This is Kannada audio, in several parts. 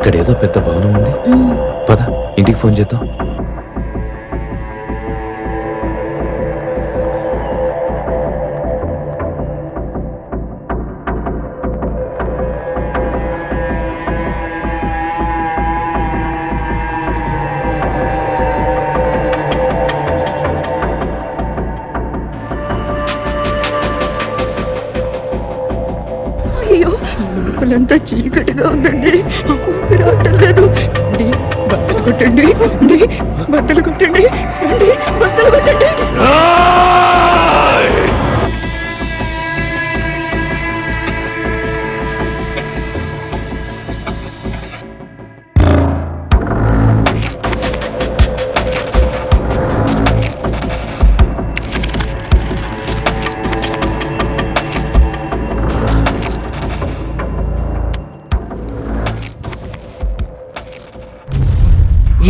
అక్కడ ఏదో పెద్ద భవనం ఉంది. పద ఇంటికి ఫోన్ చేద్దాం. లోపలంతా చీకటిగా ఉందండి. ఊపిరాటం లేదు అండి బద్దలు కొట్టండి అండి బద్దలు కొట్టండి అండి బద్దలు కొట్టండి.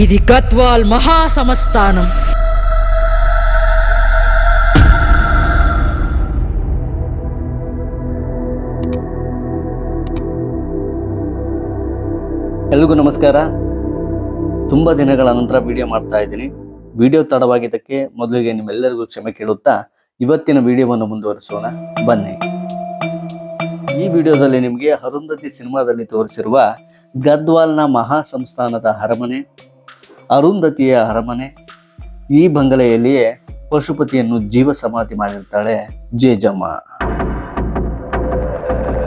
ఇది గద్వాల్ మహాసమస్థానం ಎಲ್ರಿಗೂ ನಮಸ್ಕಾರ ತುಂಬ ದಿನಗಳ ನಂತರ ವಿಡಿಯೋ ಮಾಡ್ತಾ ಇದ್ದೀನಿ ವಿಡಿಯೋ ತಡವಾಗಿದ್ದಕ್ಕೆ ಮೊದಲಿಗೆ ನಿಮ್ಮೆಲ್ಲರಿಗೂ ಕ್ಷಮೆ ಕೇಳುತ್ತಾ ಇವತ್ತಿನ ವಿಡಿಯೋವನ್ನು ಮುಂದುವರಿಸೋಣ ಬನ್ನಿ ಈ ವಿಡಿಯೋದಲ್ಲಿ ನಿಮಗೆ ಅರುಂಧತಿ ಸಿನಿಮಾದಲ್ಲಿ ತೋರಿಸಿರುವ ಗದ್ವಾಲ್ನ ಮಹಾ ಸಂಸ್ಥಾನದ ಅರಮನೆ ಅರುಂಧತಿಯ ಅರಮನೆ ಈ ಬಂಗಲೆಯಲ್ಲಿಯೇ ಪಶುಪತಿಯನ್ನು ಜೀವ ಸಮಾಧಿ ಮಾಡಿರ್ತಾಳೆ ಜೇಜಮ್ಮ.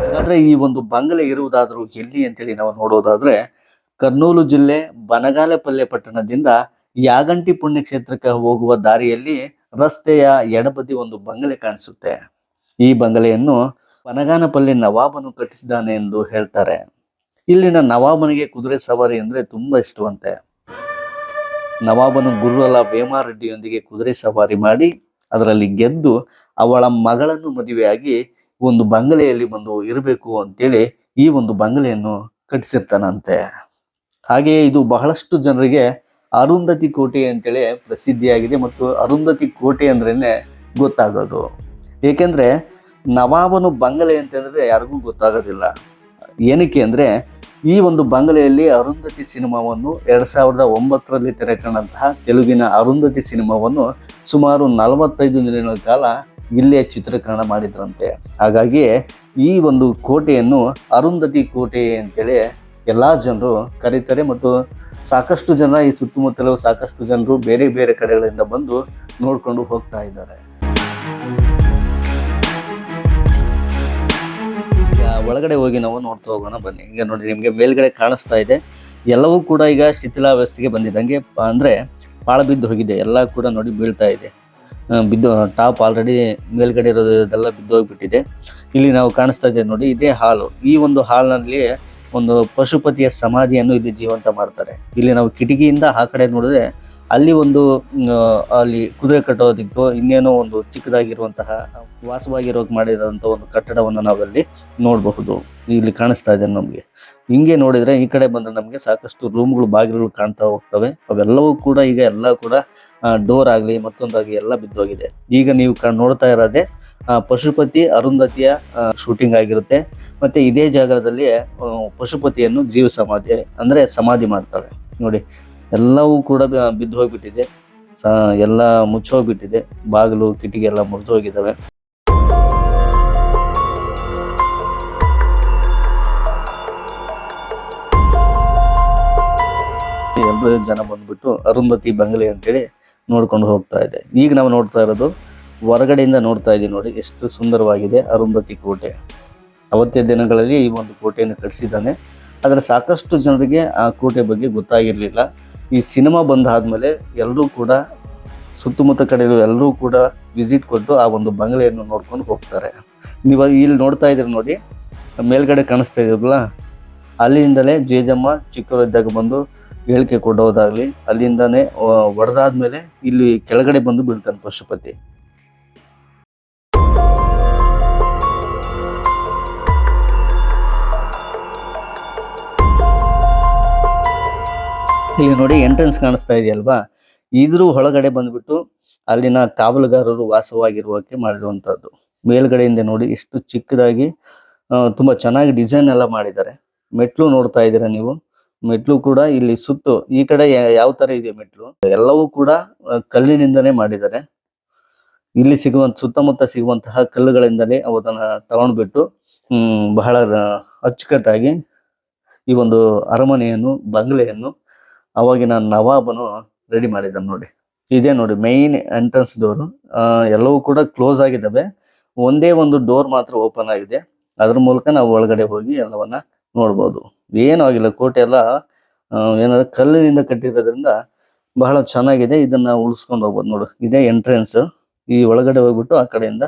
ಹಾಗಾದ್ರೆ ಈ ಒಂದು ಬಂಗಲೆ ಇರುವುದಾದರೂ ಎಲ್ಲಿ ಅಂತೇಳಿ ನಾವು ನೋಡೋದಾದ್ರೆ ಕರ್ನೂಲು ಜಿಲ್ಲೆ ಬನಗಾಲಪಲ್ಲೆ ಪಟ್ಟಣದಿಂದ ಯಾಗಂಟಿ ಪುಣ್ಯಕ್ಷೇತ್ರಕ್ಕೆ ಹೋಗುವ ದಾರಿಯಲ್ಲಿ ರಸ್ತೆಯ ಎಡಬದಿ ಒಂದು ಬಂಗಲೆ ಕಾಣಿಸುತ್ತೆ. ಈ ಬಂಗಲೆಯನ್ನು ಬನಗಾನಪಲ್ಲಿ ನವಾಬನು ಕಟ್ಟಿಸಿದ್ದಾನೆ ಎಂದು ಹೇಳ್ತಾರೆ. ಇಲ್ಲಿನ ನವಾಬನಿಗೆ ಕುದುರೆ ಸವಾರಿ ಅಂದ್ರೆ ತುಂಬಾ ಇಷ್ಟವಂತೆ. ನವಾಬನು ಗುರುರಲ ವೇಮಾರೆಡ್ಡಿಯೊಂದಿಗೆ ಕುದುರೆ ಸವಾರಿ ಮಾಡಿ ಅದರಲ್ಲಿ ಗೆದ್ದು ಅವಳ ಮಗಳನ್ನು ಮದುವೆಯಾಗಿ ಒಂದು ಬಂಗಲೆಯಲ್ಲಿ ಬಂದು ಇರಬೇಕು ಅಂತೇಳಿ ಈ ಒಂದು ಬಂಗಲೆಯನ್ನು ಕಟ್ಟಿಸಿರ್ತಾನಂತೆ. ಹಾಗೆಯೇ ಇದು ಬಹಳಷ್ಟು ಜನರಿಗೆ ಅರುಂಧತಿ ಕೋಟೆ ಅಂತೇಳಿ ಪ್ರಸಿದ್ಧಿಯಾಗಿದೆ ಮತ್ತು ಅರುಂಧತಿ ಕೋಟೆ ಅಂದ್ರೇ ಗೊತ್ತಾಗೋದು. ಏಕೆಂದರೆ ನವಾಬನು ಬಂಗಲೆ ಅಂತಂದರೆ ಯಾರಿಗೂ ಗೊತ್ತಾಗೋದಿಲ್ಲ. ಏನಕ್ಕೆ ಅಂದ್ರೆ ಈ ಒಂದು ಬಂಗಲೆಯಲ್ಲಿ ಅರುಂಧತಿ ಸಿನಿಮಾವನ್ನು ಎರಡ್ ಸಾವಿರದ ಒಂಬತ್ತರಲ್ಲಿ ತೆರೆ ಕಂಡಂತಹ ತೆಲುಗಿನ ಅರುಂಧತಿ ಸಿನಿಮಾವನ್ನು ಸುಮಾರು ನಲವತ್ತೈದು ದಿನಗಳ ಕಾಲ ಇಲ್ಲೇ ಚಿತ್ರೀಕರಣ ಮಾಡಿದ್ರಂತೆ. ಹಾಗಾಗಿ ಈ ಒಂದು ಕೋಟೆಯನ್ನು ಅರುಂಧತಿ ಕೋಟೆ ಅಂತೇಳಿ ಎಲ್ಲ ಜನರು ಕರೀತಾರೆ ಮತ್ತು ಸಾಕಷ್ಟು ಜನ ಈ ಸುತ್ತಮುತ್ತಲೂ ಸಾಕಷ್ಟು ಜನರು ಬೇರೆ ಬೇರೆ ಕಡೆಗಳಿಂದ ಬಂದು ನೋಡ್ಕೊಂಡು ಹೋಗ್ತಾ ಇದ್ದಾರೆ. ಒಳಗಡೆ ಹೋಗಿ ನಾವು ನೋಡ್ತಾ ಹೋಗೋಣ, ಬನ್ನಿ. ಹಿಂಗೆ ನೋಡಿ, ನಿಮಗೆ ಮೇಲ್ಗಡೆ ಕಾಣಿಸ್ತಾ ಇದೆ. ಎಲ್ಲವೂ ಕೂಡ ಈಗ ಶಿಥಿಲಾವಸ್ಥೆಗೆ ಬಂದಿದೆ. ಹಂಗೆ ಅಂದ್ರೆ ಪಾಳ ಬಿದ್ದು ಹೋಗಿದೆ. ಎಲ್ಲ ಕೂಡ ನೋಡಿ ಬೀಳ್ತಾ ಇದೆ. ಬಿದ್ದು, ಟಾಪ್ ಆಲ್ರೆಡಿ ಮೇಲ್ಗಡೆ ಇರೋದೆಲ್ಲ ಬಿದ್ದು ಹೋಗಿಬಿಟ್ಟಿದೆ. ಇಲ್ಲಿ ನಾವು ಕಾಣಿಸ್ತಾ ಇದ್ದೇವೆ ನೋಡಿ, ಇದೇ ಹಾಲು. ಈ ಒಂದು ಹಾಲ್ನಲ್ಲಿ ಒಂದು ಪಶುಪತಿಯ ಸಮಾಧಿಯನ್ನು ಇಲ್ಲಿ ಜೀವಂತ ಮಾಡ್ತಾರೆ. ಇಲ್ಲಿ ನಾವು ಕಿಟಕಿಯಿಂದ ಆ ಕಡೆ ನೋಡಿದ್ರೆ ಅಲ್ಲಿ ಒಂದು ಅಲ್ಲಿ ಕುದುರೆ ಕಟ್ಟೋದಕ್ಕೋ ಇನ್ನೇನೋ ಒಂದು ಚಿಕ್ಕದಾಗಿರುವಂತಹ ವಾಸವಾಗಿರೋಕ್ ಮಾಡಿರೋಂಥ ಒಂದು ಕಟ್ಟಡವನ್ನು ನಾವಲ್ಲಿ ನೋಡಬಹುದು. ಇಲ್ಲಿ ಕಾಣಿಸ್ತಾ ಇದೆ ನಮಗೆ. ಹಿಂಗೆ ನೋಡಿದ್ರೆ ಈ ಕಡೆ ಬಂದ್ರೆ ನಮಗೆ ಸಾಕಷ್ಟು ರೂಮ್ಗಳು, ಬಾಗಿಲುಗಳು ಕಾಣ್ತಾ ಹೋಗ್ತವೆ. ಅವೆಲ್ಲವೂ ಕೂಡ ಈಗ ಎಲ್ಲ ಕೂಡ ಡೋರ್ ಆಗಲಿ ಮತ್ತೊಂದಾಗಿ ಎಲ್ಲ ಬಿದ್ದೋಗಿದೆ. ಈಗ ನೀವು ನೋಡ್ತಾ ಇರೋದೇ ಪಶುಪತಿ ಅರುಂಧತಿಯ ಶೂಟಿಂಗ್ ಆಗಿರುತ್ತೆ. ಮತ್ತೆ ಇದೇ ಜಾಗದಲ್ಲಿ ಪಶುಪತಿಯನ್ನು ಜೀವ ಸಮಾಧಿ, ಅಂದ್ರೆ ಸಮಾಧಿ ಮಾಡ್ತಾರೆ ನೋಡಿ ಎಲ್ಲವೂ ಕೂಡ ಬಿದ್ದು ಹೋಗ್ಬಿಟ್ಟಿದೆ. ಸ- ಎಲ್ಲ ಮುಚ್ಚೋಗ್ಬಿಟ್ಟಿದೆ ಬಾಗಿಲು, ಕಿಟಕಿ ಎಲ್ಲ ಮುರಿದು ಹೋಗಿದ್ದಾವೆ. ಎಲ್ಲರೂ ಜನ ಬಂದ್ಬಿಟ್ಟು ಅರುಂಧತಿ ಬಂಗಲೆ ಅಂತೇಳಿ ನೋಡ್ಕೊಂಡು ಹೋಗ್ತಾ ಇದೆ. ಈಗ ನಾವು ನೋಡ್ತಾ ಇರೋದು, ಹೊರಗಡೆಯಿಂದ ನೋಡ್ತಾ ಇದ್ದೀವಿ ನೋಡಿ, ಎಷ್ಟು ಸುಂದರವಾಗಿದೆ ಅರುಂಧತಿ ಕೋಟೆ. ಅವತ್ತಿನ ದಿನಗಳಲ್ಲಿ ಈ ಒಂದು ಕೋಟೆಯನ್ನು ಕಟ್ಟಿಸಿದ್ದಾನೆ ಆದರೆ ಸಾಕಷ್ಟು ಜನರಿಗೆ ಆ ಕೋಟೆ ಬಗ್ಗೆ ಗೊತ್ತಾಗಿರಲಿಲ್ಲ. ಈ ಸಿನಿಮಾ ಬಂದಾದ್ಮೇಲೆ ಎಲ್ಲರೂ ಕೂಡ ಸುತ್ತಮುತ್ತ ಕಡೆ ಎಲ್ಲರೂ ಕೂಡ ವಿಸಿಟ್ ಕೊಟ್ಟು ಆ ಒಂದು ಬಂಗಲೆಯನ್ನು ನೋಡ್ಕೊಂಡು ಹೋಗ್ತಾರೆ. ನೀವು ಇಲ್ಲಿ ನೋಡ್ತಾ ಇದ್ದೀರಿ ನೋಡಿ, ಮೇಲ್ಗಡೆ ಕಾಣಿಸ್ತಾ ಇದೆಯಲ್ಲ? ಅಲ್ಲಿಂದಲೇ ಜೇಜಮ್ಮ ಚಿಕ್ಕವರಿದ್ದಾಗ ಬಂದು ಹೇಳಿಕೆ ಕೊಡೋದಾಗಲಿ ಅಲ್ಲಿಂದಲೇ ಹೊಡೆದಾದ್ಮೇಲೆ ಇಲ್ಲಿ ಕೆಳಗಡೆ ಬಂದು ಬೀಳ್ತಾನೆ ಪಶುಪತಿ. ಇಲ್ಲಿ ನೋಡಿ ಎಂಟ್ರೆನ್ಸ್ ಕಾಣಿಸ್ತಾ ಇದೆಯಲ್ವಾ? ಇದ್ರ ಒಳಗಡೆ ಬಂದ್ಬಿಟ್ಟು ಅಲ್ಲಿನ ಕಾವಲುಗಾರರು ವಾಸವಾಗಿರುವಕ್ಕೆ ಮಾಡಿರುವಂತಹದ್ದು ಮೇಲ್ಗಡೆಯಿಂದ ನೋಡಿ ಎಷ್ಟು ಚಿಕ್ಕದಾಗಿ ತುಂಬಾ ಚೆನ್ನಾಗಿ ಡಿಸೈನ್ ಎಲ್ಲ ಮಾಡಿದ್ದಾರೆ. ಮೆಟ್ಲು ನೋಡ್ತಾ ಇದ್ದೀರಾ ನೀವು? ಮೆಟ್ಲು ಕೂಡ ಇಲ್ಲಿ ಸುತ್ತು, ಈ ಕಡೆ ಯಾವ ತರ ಇದೆ ಮೆಟ್ಲು? ಎಲ್ಲವೂ ಕೂಡ ಕಲ್ಲಿನಿಂದನೇ ಮಾಡಿದ್ದಾರೆ. ಇಲ್ಲಿ ಸಿಗುವಂತ ಸುತ್ತಮುತ್ತ ಸಿಗುವಂತಹ ಕಲ್ಲುಗಳಿಂದಲೇ ಅವನ್ನ ತಗೊಂಡ್ಬಿಟ್ಟು, ಹ್ಮ್, ಬಹಳ ಅಚ್ಚುಕಟ್ಟಾಗಿ ಈ ಒಂದು ಅರಮನೆಯನ್ನು, ಬಂಗ್ಲೆಯನ್ನು ಅವಾಗಿನ ನವಾಬನು ರೆಡಿ ಮಾಡಿದ್ದಾನೆ ನೋಡಿ. ಇದೇ ನೋಡಿ ಮೈನ್ ಎಂಟ್ರೆನ್ಸ್ ಡೋರ್ ಎಲ್ಲವೂ ಕೂಡ ಕ್ಲೋಸ್ ಆಗಿದ್ದಾವೆ. ಒಂದೇ ಒಂದು ಡೋರ್ ಮಾತ್ರ ಓಪನ್ ಆಗಿದೆ. ಅದ್ರ ಮೂಲಕ ನಾವು ಒಳಗಡೆ ಹೋಗಿ ಎಲ್ಲವನ್ನ ನೋಡ್ಬೋದು. ಏನೂ ಆಗಿಲ್ಲ, ಕೋಟೆ ಎಲ್ಲ ಏನಾದ್ರು ಕಲ್ಲಿನಿಂದ ಕಟ್ಟಿರೋದ್ರಿಂದ ಬಹಳ ಚೆನ್ನಾಗಿದೆ. ಇದನ್ನ ಉಳಿಸ್ಕೊಂಡು ಹೋಗ್ಬೋದು ನೋಡು. ಇದೇ ಎಂಟ್ರೆನ್ಸ್ ಈ ಒಳಗಡೆ ಹೋಗ್ಬಿಟ್ಟು ಆ ಕಡೆಯಿಂದ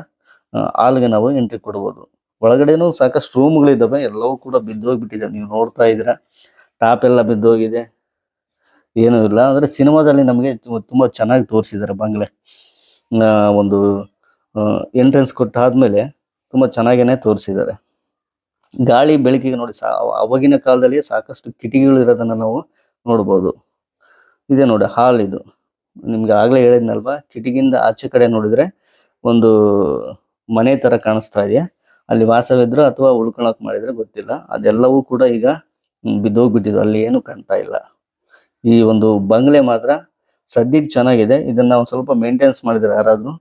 ಹಾಲ್ಗೆ ನಾವು ಎಂಟ್ರಿ ಕೊಡ್ಬೋದು. ಒಳಗಡೆನೂ ಸಾಕಷ್ಟು ರೂಮ್ಗಳಿದ್ದಾವೆ ಎಲ್ಲವೂ ಕೂಡ ಬಿದ್ದೋಗ್ಬಿಟ್ಟಿದೆ. ನೀವು ನೋಡ್ತಾ ಇದ್ದೀರಾ. ಟಾಪ್ ಎಲ್ಲ ಬಿದ್ದೋಗಿದೆ. ಏನೂ ಇಲ್ಲ. ಅಂದ್ರೆ ಸಿನಿಮಾದಲ್ಲಿ ನಮಗೆ ತುಂಬ ಚೆನ್ನಾಗಿ ತೋರಿಸಿದ್ದಾರೆ ಬಂಗ್ಲೆ. ಒಂದು ಎಂಟ್ರೆನ್ಸ್ ಕೊಟ್ಟಾದ್ಮೇಲೆ ತುಂಬಾ ಚೆನ್ನಾಗೇನೆ ತೋರಿಸಿದ್ದಾರೆ ಗಾಳಿ ಬೆಳಕಿಗೆ ನೋಡಿ ಸಾ ಅವಾಗಿನ ಕಾಲದಲ್ಲಿ ಸಾಕಷ್ಟು ಕಿಟಕಿಗಳು ಇರೋದನ್ನ ನಾವು ನೋಡ್ಬೋದು. ಇದೆ ನೋಡಿ ಹಾಲ್ ಇದು. ನಿಮ್ಗೆ ಆಗಲೇ ಹೇಳಿದ್ನಲ್ವಾ, ಕಿಟಕಿಯಿಂದ ಆಚೆ ಕಡೆ ನೋಡಿದ್ರೆ ಒಂದು ಮನೆ ತರ ಕಾಣಿಸ್ತಾ ಇದೆ. ಅಲ್ಲಿ ವಾಸವಿದ್ರು ಅಥವಾ ಉಳ್ಕೊಳಕ್ ಮಾಡಿದ್ರೆ ಗೊತ್ತಿಲ್ಲ. ಅದೆಲ್ಲವೂ ಕೂಡ ಈಗ ಬಿದ್ದೋಗ್ಬಿಟ್ಟಿದ್ದು. ಬಿದ್ದೋಗ್ಬಿಟ್ಟಿದೆ ಅಲ್ಲಿ ಏನು ಕಾಣ್ತಾ ಇಲ್ಲ. ಈ ಒಂದು ಬಂಗ್ಲೆ ಮಾತ್ರ ಸದ್ಯಕ್ಕೆ ಚೆನ್ನಾಗಿದೆ. ಇದನ್ನ ಒಂದು ಸ್ವಲ್ಪ ಮೇಂಟೆನೆನ್ಸ್ ಮಾಡಿದ್ರೆ ಯಾರಾದ್ರೂ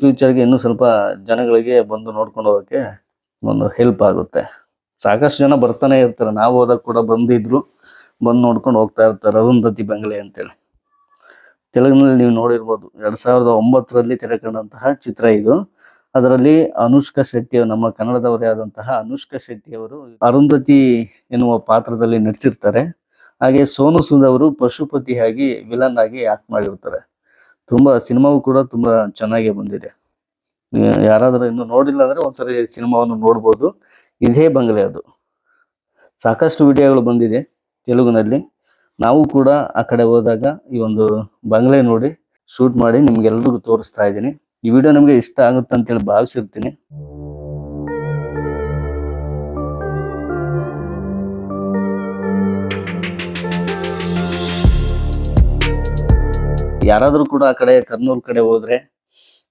ಫ್ಯೂಚರ್ಗೆ ಇನ್ನೂ ಸ್ವಲ್ಪ ಜನಗಳಿಗೆ ಬಂದು ನೋಡ್ಕೊಂಡು ಹೋಗಕ್ಕೆ ಒಂದು ಹೆಲ್ಪ್ ಆಗುತ್ತೆ. ಸಾಕಷ್ಟು ಜನ ಬರ್ತಾನೆ ಇರ್ತಾರೆ. ನಾವು ಹೋದಾಗ ಕೂಡ ಬಂದಿದ್ರು, ಬಂದು ನೋಡ್ಕೊಂಡು ಹೋಗ್ತಾ ಇರ್ತಾರೆ. ಅರುಂಧತಿ ಬಂಗ್ಲೆ ಅಂತೇಳಿ. ತೆಲುಗಿನಲ್ಲಿ ನೀವು ನೋಡಿರ್ಬೋದು, ಎರಡ್ ಸಾವಿರದ ಒಂಬತ್ತರಲ್ಲಿ ತೆರೆಕೊಂಡಂತಹ ಚಿತ್ರ ಇದು. ಅದರಲ್ಲಿ ಅನುಷ್ಕಾ ಶೆಟ್ಟಿ ನಮ್ಮ ಕನ್ನಡದವರೇ ಆದಂತಹ ಅನುಷ್ಕಾ ಶೆಟ್ಟಿ ಅವರು ಅರುಂಧತಿ ಎನ್ನುವ ಪಾತ್ರದಲ್ಲಿ ನಟಿಸಿರ್ತಾರೆ. ಹಾಗೆ ಸೋನು ಸೂದ್ ಅವರು ಪಶುಪತಿಯಾಗಿ ವಿಲನ್ ಆಗಿ ಆಕ್ಟ್ ಮಾಡಿರ್ತಾರೆ. ತುಂಬಾ ಸಿನಿಮಾವು ಕೂಡ ತುಂಬಾ ಚೆನ್ನಾಗಿ ಬಂದಿದೆ. ಯಾರಾದರೂ ಇನ್ನು ನೋಡಿಲ್ಲ ಅಂದ್ರೆ ಒಂದ್ಸರಿ ಸಿನಿಮಾವನ್ನು ನೋಡ್ಬೋದು. ಇದೇ ಬಂಗಲೆ ಅದು. ಸಾಕಷ್ಟು ವಿಡಿಯೋಗಳು ಬಂದಿದೆ ತೆಲುಗಿನಲ್ಲಿ. ನಾವು ಕೂಡ ಆ ಕಡೆ ಹೋದಾಗ ಈ ಒಂದು ಬಂಗಲೆ ನೋಡಿ ಶೂಟ್ ಮಾಡಿ ನಿಮ್ಗೆಲ್ರಿಗೂ ತೋರಿಸ್ತಾ ಇದ್ದೀನಿ. ಈ ವಿಡಿಯೋ ನಮಗೆ ಇಷ್ಟ ಆಗುತ್ತೆ ಅಂತೇಳಿ ಭಾವಿಸಿರ್ತೀನಿ. ಯಾರಾದ್ರೂ ಕೂಡ ಆ ಕಡೆ ಕರ್ನೂಲ್ ಕಡೆ ಹೋದ್ರೆ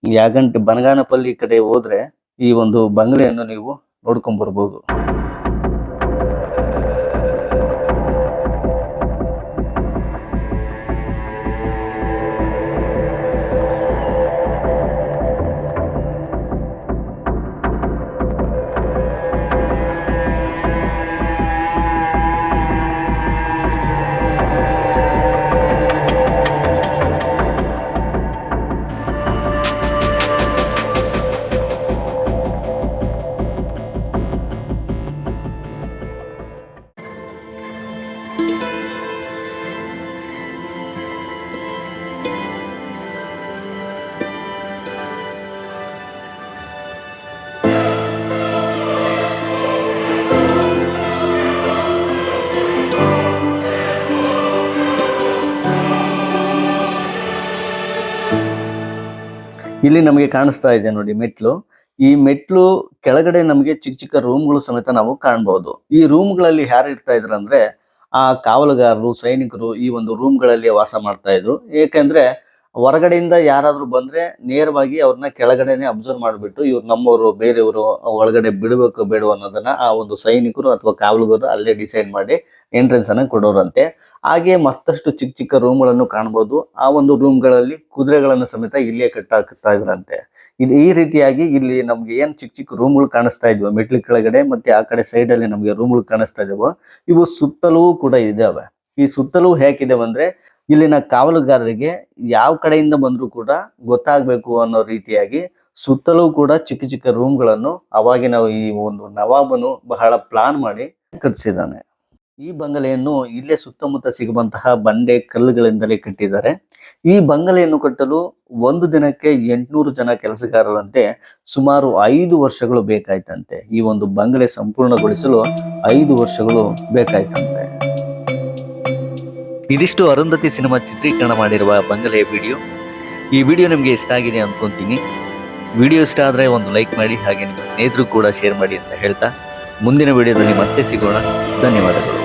ಯಾಗಂಟಿ ಬನಗಾನಪಲ್ಲಿ ಕಡೆ ಹೋದ್ರೆ ಈ ಒಂದು ಬಂಗ್ಲೆಯನ್ನು ನೀವು ನೋಡ್ಕೊಂಡ್ ಬರ್ಬೋದು ಇಲ್ಲಿ ನಮಗೆ ಕಾಣಿಸ್ತಾ ಇದೆ ನೋಡಿ ಮೆಟ್ಲು. ಈ ಮೆಟ್ಲು ಕೆಳಗಡೆ ನಮಗೆ ಚಿಕ್ಕ ಚಿಕ್ಕ ರೂಮ್ಗಳು ಸಮೇತ ನಾವು ಕಾಣಬಹುದು ಈ ರೂಮ್ಗಳಲ್ಲಿ ಯಾರು ಇರ್ತಾ ಇದ್ರು ಅಂದ್ರೆ, ಆ ಕಾವಲುಗಾರರು, ಸೈನಿಕರು ಈ ಒಂದು ರೂಮ್ಗಳಲ್ಲಿ ವಾಸ ಮಾಡ್ತಾ ಇದ್ರು. ಏಕೆಂದ್ರೆ ಹೊರಗಡೆಯಿಂದ ಯಾರಾದರೂ ಬಂದ್ರೆ ನೇರವಾಗಿ ಅವ್ರನ್ನ ಕೆಳಗಡೆನೆ ಅಬ್ಸರ್ವ್ ಮಾಡಿಬಿಟ್ಟು ಇವ್ರು ನಮ್ಮವರು, ಬೇರೆಯವರು ಒಳಗಡೆ ಬಿಡಬೇಕು ಬೇಡ ಅನ್ನೋದನ್ನ ಆ ಒಂದು ಸೈನಿಕರು ಅಥವಾ ಕಾವಲುಗರು ಅಲ್ಲೇ ಡಿಸೈಡ್ ಮಾಡಿ ಎಂಟ್ರೆನ್ಸ್ ಅನ್ನ ಕೊಡೋರಂತೆ. ಹಾಗೆ ಮತ್ತಷ್ಟು ಚಿಕ್ಕ ಚಿಕ್ಕ ರೂಮ್ಗಳನ್ನು ಕಾಣಬಹುದು ಆ ಒಂದು ರೂಮ್ಗಳಲ್ಲಿ ಕುದುರೆಗಳನ್ನು ಸಮೇತ ಇಲ್ಲೇ ಕಟ್ಟಾಕ್ತಾ ಇದ್ರಂತೆ. ಇದು ಈ ರೀತಿಯಾಗಿ ಇಲ್ಲಿ ನಮ್ಗೆ ಏನ್ ಚಿಕ್ಕ ಚಿಕ್ಕ ರೂಮ್ಗಳು ಕಾಣಿಸ್ತಾ ಇದ್ವು ಮೆಟ್ಲಿ ಕೆಳಗಡೆ ಮತ್ತೆ ಆ ಕಡೆ ಸೈಡ್ ಅಲ್ಲಿ ನಮ್ಗೆ ರೂಮ್ಗಳು ಕಾಣಿಸ್ತಾ ಇದಾವೆ, ಇವು ಸುತ್ತಲೂ ಕೂಡ ಇದಾವೆ. ಈ ಸುತ್ತಲೂ ಹೇಗಿದಾವೆ ಅಂದ್ರೆ ಇಲ್ಲಿನ ಕಾವಲುಗಾರರಿಗೆ ಯಾವ ಕಡೆಯಿಂದ ಬಂದ್ರು ಕೂಡ ಗೊತ್ತಾಗಬೇಕು ಅನ್ನೋ ರೀತಿಯಾಗಿ ಸುತ್ತಲೂ ಕೂಡ ಚಿಕ್ಕ ಚಿಕ್ಕ ರೂಮ್ಗಳನ್ನು ಅವಾಗಿನ ಈ ಒಂದು ನವಾಬನು ಬಹಳ ಪ್ಲಾನ್ ಮಾಡಿ ಕಟ್ಟಿಸಿದ್ದಾನೆ. ಈ ಬಂಗಲೆಯನ್ನು ಇಲ್ಲೇ ಸುತ್ತಮುತ್ತ ಸಿಗುವಂತಹ ಬಂಡೆ ಕಲ್ಲುಗಳಿಂದಲೇ ಕಟ್ಟಿದ್ದಾರೆ. ಈ ಬಂಗಲೆಯನ್ನು ಕಟ್ಟಲು ಒಂದು ದಿನಕ್ಕೆ ಎಂಟುನೂರು ಜನ ಕೆಲಸಗಾರರಂತೆ ಸುಮಾರು ಐದು ವರ್ಷಗಳು ಬೇಕಾಯ್ತಂತೆ. ಈ ಒಂದು ಬಂಗಲೆ ಸಂಪೂರ್ಣಗೊಳಿಸಲು ಐದು ವರ್ಷಗಳು ಬೇಕಾಯ್ತಂತೆ. ಇದಿಷ್ಟು ಅರುಂಧತಿ ಸಿನಿಮಾ ಚಿತ್ರೀಕರಣ ಮಾಡಿರುವ ಬಂಗಲೆಯ ವಿಡಿಯೋ. ಈ ವಿಡಿಯೋ ನಿಮಗೆ ಇಷ್ಟ ಆಗಿದೆ ಅಂದ್ಕೊತೀನಿ ವಿಡಿಯೋ ಇಷ್ಟ ಆದರೆ ಒಂದು ಲೈಕ್ ಮಾಡಿ ಹಾಗೆ ನಿಮ್ಮ ಸ್ನೇಹಿತರು ಕೂಡ ಶೇರ್ ಮಾಡಿ ಅಂತ ಹೇಳ್ತಾ. ಮುಂದಿನ ವಿಡಿಯೋದಲ್ಲಿ ಮತ್ತೆ ಸಿಗೋಣ. ಧನ್ಯವಾದಗಳು.